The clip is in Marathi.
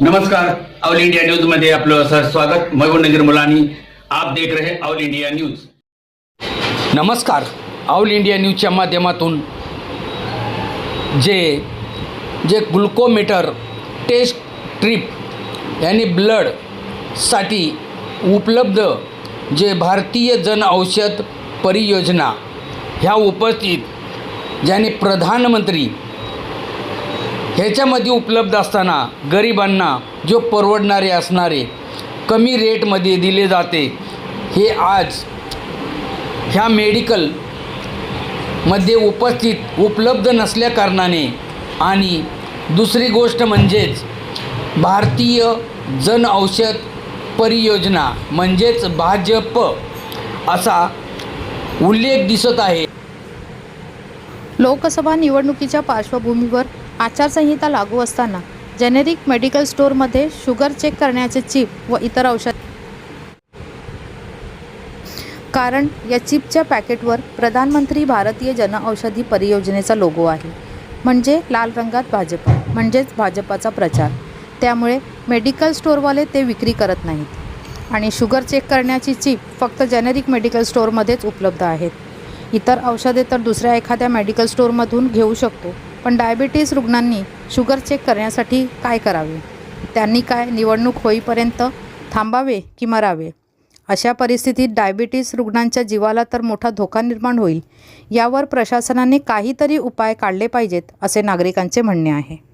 नमस्कार ऑल इंडिया न्यूजमध्ये आपलं सर स्वागत. मयूर नजर मुलानी आप देख रहे ऑल इंडिया न्यूज. नमस्कार ऑल इंडिया न्यूजच्या माध्यमातून जे जे ग्लुकोमीटर टेस्ट ट्रिप आणि ब्लडसाठी उपलब्ध जे भारतीय जन औषध परियोजना ह्या उपस्थित ज्याने प्रधानमंत्री ह्याच्यामध्ये उपलब्ध असताना गरिबांना जो परवडणारे असणारे कमी रेटमध्ये दिले जाते हे आज ह्या मेडिकलमध्ये उपस्थित उपलब्ध नसल्या कारणाने आणि दुसरी गोष्ट म्हणजेच भारतीय जन औषध परियोजना म्हणजेच भाजप असा उल्लेख दिसत आहे. लोकसभा निवडणुकीच्या पार्श्वभूमीवर आचारसंहिता लागू असताना जेनेरिक मेडिकल स्टोअरमध्ये शुगर चेक करण्याचे चिप व इतर औषध कारण या चिपच्या पॅकेटवर प्रधानमंत्री भारतीय जनऔषधी परियोजनेचा लोगो आहे. म्हणजे लाल रंगात भाजप म्हणजेच भाजपाचा प्रचार. त्यामुळे मेडिकल स्टोअरवाले ते विक्री करत नाहीत. आणि शुगर चेक करण्याची चिप फक्त जेनेरिक मेडिकल स्टोअरमध्येच उपलब्ध आहेत. इतर औषधे तर दुसऱ्या एखाद्या मेडिकल स्टोअरमधून घेऊ शकतो. पण डायबिटीज रुग्णांनी शुगर चेक करण्यासाठी काय करावे? त्यांनी काय निवडणूक होईपर्यंत थांबावे की मरावे? अशा परिस्थितीत डायबिटीस रुग्णांच्या जीवाला तर मोठा धोका निर्माण होईल. यावर प्रशासनाने काहीतरी उपाय काढले पाहिजेत असे नागरिकांचे म्हणणे आहे.